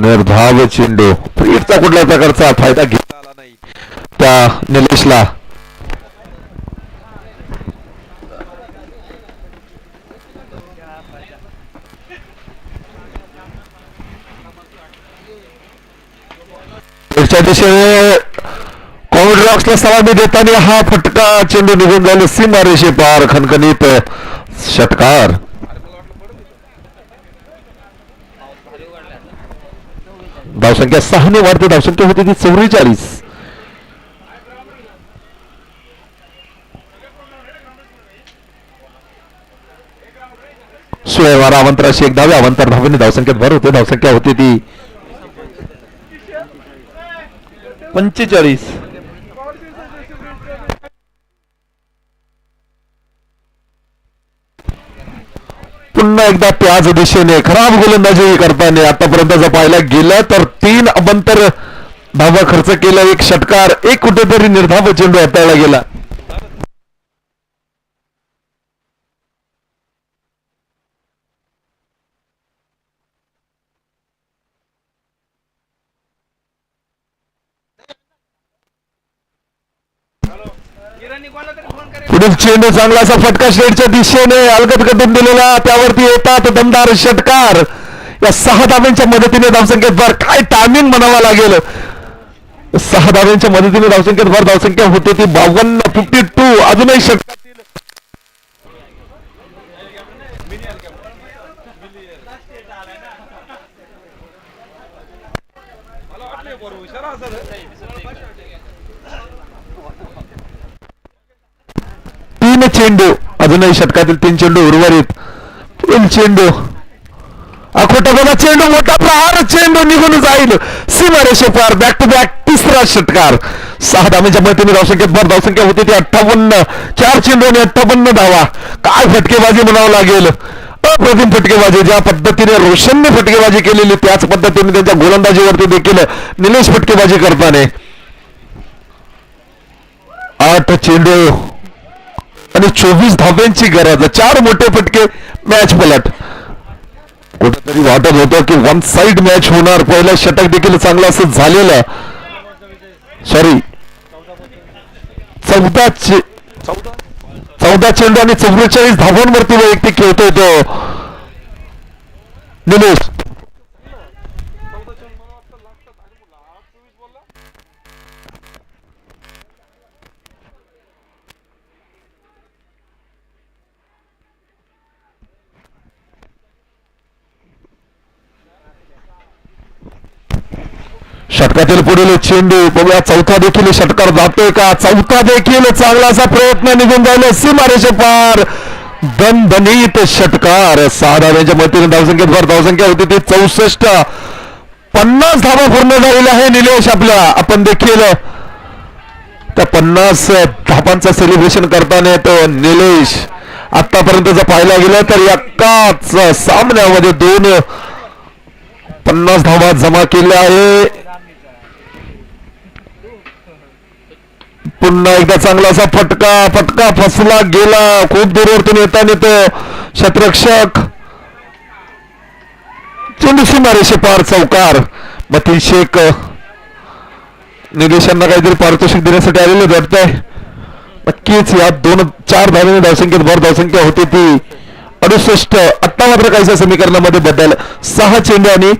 निर्धाव चेंडू. फ्रीडचा कुठल्या प्रकारचा फायदा घेता आला नाही? त्या निलेशला. दिशेने बॉक्सला सलामी देताना हा फटका चेंडू निघून जाईल. सीमा रेषे पार खणखणीत षटकार. धावसंख्या सहाने वाढते. धावसंख्या होती ती चौवेचाळीस. सोळा अवंतराशी एक धावे अवंतर धावेने धावसंख्येत भर होते. धावसंख्या होती ती पंचेचाळीस. पुन्हा एकदा त्याच दिशेने खराब गोलंदाजी करताना आतापर्यंत जर पाहायला गेलं तर तीन अबंतर धावा खर्च केला एक षटकार एक कुठेतरी निर्धाव चेंडू हाताळला गेला. पुढील चेंडू चांगला असा फटका शेडच्या दिशेने अलगत करून दिलेला त्यावरती येतात दमदार षटकार. या सहा धाब्यांच्या मदतीने धावसंख्येत भर काय टायमिंग म्हणावा लागेल? सहा धाब्यांच्या मदतीने धावसंख्येत भर धावसंख्या होते ती बावन्न फिफ्टी टू अजूनही षटकार पूर्ण चेंडू. अजूनही षटकातील तीन चेंडू उर्वरित. तीन चेंडू. अखोटा चेंडू मोठा प्रहार चेंडू निघून जाईल. सीमारेषेपार बॅक टू बॅक तिसरा षटकार. सहा धावेच्या मदतीने धावसंख्या भर धावसंख्या होती ती अठ्ठावन्न. चार चेंडू आणि अठ्ठावन्न धावा. काय फटकेबाजी म्हणावं लागेल? अप्रतिम फटकेबाजी ज्या पद्धतीने रोशनने फटकेबाजी केलेली त्याच पद्धतीने त्यांच्या गोलंदाजीवरती देखील निलेश फटकेबाजी करताना. आठ चेंडू. आणि चोवीस धाब्यांची गरज चार मोठे फटके मॅच पलट. कुठेतरी वाटत होतं की वन साइड मॅच होणार. पहिला षटक देखील चांगलं असं झालेलं सॉरी चौदा चौदा चेंडू आणि चौवेचाळीस धावांवरती वैयक्तिक खेळतोय तो. निलेश षटकातील पुढील चेंडू बघूया चौथा देखील षटकार जातोय का? चौथा देखील चांगला असा प्रयत्न निघून जायला सीमारेषे पार. दणदणीत षटकार. सहा धाव्यांच्या मदतीने धावसंख्येत भर धावसंख्या होती ती चौसष्ट. पन्नास धावा पूर्ण झालेल्या आहे निलेश आपल्या आपण देखील त्या पन्नास धापांचं सेलिब्रेशन करताना येतो निलेश. आतापर्यंत जर पाहायला गेलं तर एकाच सामन्यामध्ये दोन पन्नास धावा जमा केल्या आहे. पुन्हा एकदा चांगला असा फटका फटका फसला गेला. खूप दूरवरतून येताना तो शतरक्षक. चेंडूशी मारेशे पार चौकार. मतीन शेख निदेशांना काहीतरी पारितोषिक देण्यासाठी आलेले वाटतंय. नक्कीच या दोन चार धावेने धावसंख्येत भर धावसंख्या होती ती. अडुसष्ट आत्ता मात्र काहीच्या समीकरणामध्ये बदल. सहा चेंडू आणि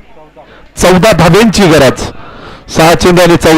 चौदा धाव्यांची गरज. सहा चेंडू आणि चौदा